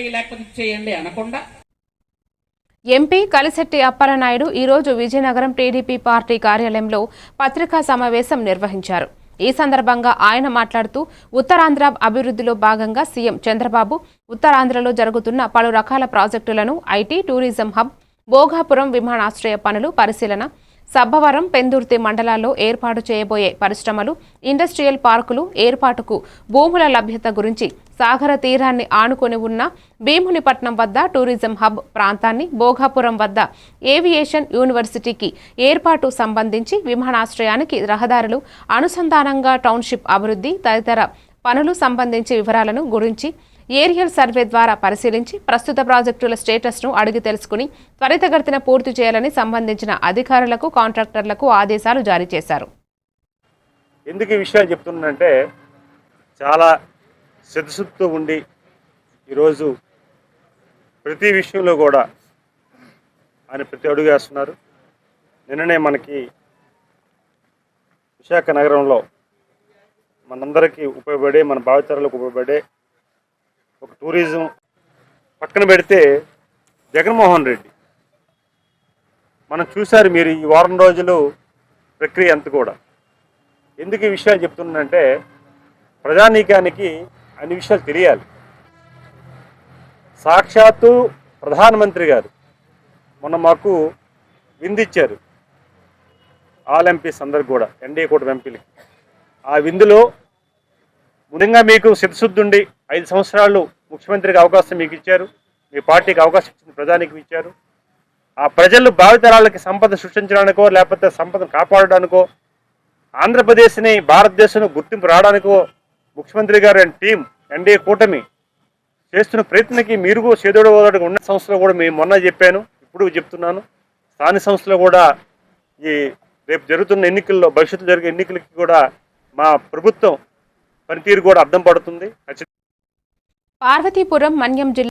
చేయండి లేకపోతే ఇచ్చేయండి అనకుండా. ఎంపీ కలిశెట్టి అప్పలనాయుడు ఈరోజు విజయనగరం టీడీపీ పార్టీ కార్యాలయంలో పత్రికా సమావేశం నిర్వహించారు. ఈ సందర్భంగా ఆయన మాట్లాడుతూ ఉత్తరాంధ్ర అభివృద్ధిలో భాగంగా సీఎం చంద్రబాబు ఉత్తరాంధ్రలో జరుగుతున్న పలు రకాల ప్రాజెక్టులను ఐటీ టూరిజం హబ్ భోగాపురం విమానాశ్రయ పనులు పరిశీలన సబ్బవరం పెందుర్తి మండలాల్లో ఏర్పాటు చేయబోయే పరిశ్రమలు ఇండస్ట్రియల్ పార్కులు ఏర్పాటుకు భూముల లభ్యత గురించి సాగర తీరాన్ని ఆనుకొని ఉన్న భీమునిపట్నం వద్ద టూరిజం హబ్ ప్రాంతాన్ని భోగాపురం వద్ద ఏవియేషన్ యూనివర్సిటీకి ఏర్పాటు సంబంధించి విమానాశ్రయానికి రహదారులు అనుసంధానంగా టౌన్షిప్ అభివృద్ధి తదితర పనులు సంబంధించి వివరాలను గురించి ఏరియల్ సర్వే ద్వారా పరిశీలించి ప్రస్తుత ప్రాజెక్టుల స్టేటస్ను అడిగి తెలుసుకుని త్వరితగతిన పూర్తి చేయాలని సంబంధించిన అధికారులకు కాంట్రాక్టర్లకు ఆదేశాలు జారీ చేశారు. ఎందుకు ఈ విషయాలు చెప్తున్నానంటే చాలా శ్రద్ధశుద్ధితో ఉండి ఈరోజు ప్రతి విషయంలో కూడా ఆయన ప్రతి అడుగు వేస్తున్నారు. నిన్ననే మనకి విశాఖ నగరంలో మనందరికీ ఉపయోగపడే మన భావితరాలకు ఉపయోగపడే ఒక టూరిజం పక్కన పెడితే జగన్మోహన్ రెడ్డి. మనం చూశారు మీరు ఈ వారం రోజులు ప్రక్రియ అంత కూడా. ఎందుకు ఈ విషయాలు చెప్తున్నానంటే ప్రజానీకానికి అన్ని విషయాలు తెలియాలి. సాక్షాత్తు ప్రధానమంత్రి గారు మొన్న మాకు విందిచ్చారు ఆల్ ఎంపీస్ అందరికి కూడా ఎన్డీఏ కూటమి ఎంపీలకి. ఆ విందులో ముందుగా మీకు శిరశుద్ధుండి ఐదు సంవత్సరాలు ముఖ్యమంత్రికి అవకాశం మీకు ఇచ్చారు. మీ పార్టీకి అవకాశం ఇచ్చిన ప్రజానికి ఇచ్చారు. ఆ ప్రజలు భావితరాలకి సంపద సృష్టించడానికో లేకపోతే సంపదను కాపాడడానికో ఆంధ్రప్రదేశ్ని భారతదేశంలో గుర్తింపు రావడానికో ముఖ్యమంత్రి గారు అండ్ టీం ఎన్డీఏ కూటమి చేస్తున్న ప్రయత్నకి మీరు చేదోడు ఓదోడుగా ఉన్న సంస్థలో కూడా మేము మొన్న చెప్పాను ఇప్పుడు చెప్తున్నాను. స్థానిక సంస్థలో కూడా ఈ రేపు జరుగుతున్న ఎన్నికల్లో భవిష్యత్తు జరిగే ఎన్నికలకి కూడా మా ప్రభుత్వం పనితీరు కూడా అర్థం పడుతుంది. పార్వతీపురం మన్యం జిల్లా